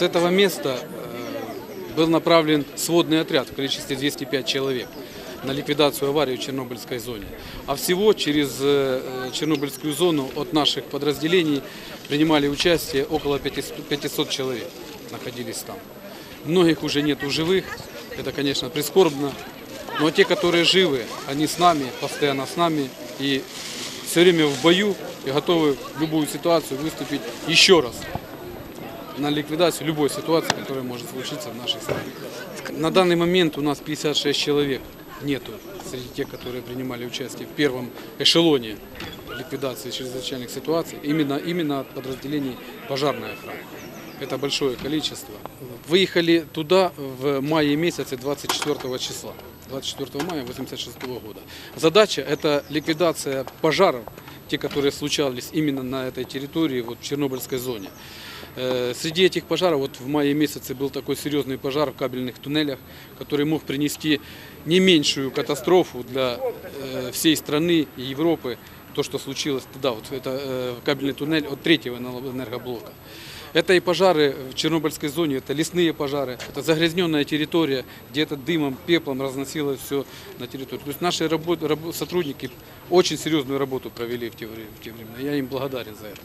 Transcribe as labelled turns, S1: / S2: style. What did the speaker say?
S1: С этого места э, был направлен сводный отряд в количестве 205 человек на ликвидацию аварии в Чернобыльской зоне. А всего через э, Чернобыльскую зону от наших подразделений принимали участие около 500 500 человек находились там. Многих уже нет в живых, это, конечно, прискорбно. Но те, которые живы, они с нами, постоянно с нами и все время в бою и готовы в любую ситуацию выступить еще раз на ликвидацию любой ситуации, которая может случиться в нашей стране. На данный момент у нас 56 человек нету среди тех, которые принимали участие в первом эшелоне ликвидации чрезвычайных ситуаций, именно, именно от подразделений пожарной охраны. Это большое количество. Выехали туда в мае месяце 24 числа. 24 мая 1986 года. Задача – это ликвидация пожаров, те, которые случались именно на этой территории, вот в Чернобыльской зоне. Э, Среди этих пожаров, вот в мае месяце был такой серьезный пожар в кабельных туннелях, который мог принести не меньшую катастрофу для э, всей страны и Европы, то, что случилось тогда, вот это э, кабельный туннель от третьего энергоблока. Это и пожары в Чернобыльской зоне, это лесные пожары, это загрязненная территория, где это дымом, пеплом разносилось все на территорию. То есть наши работ- рабо- сотрудники очень серьезную работу провели в те, в те времена. Я им благодарен за это.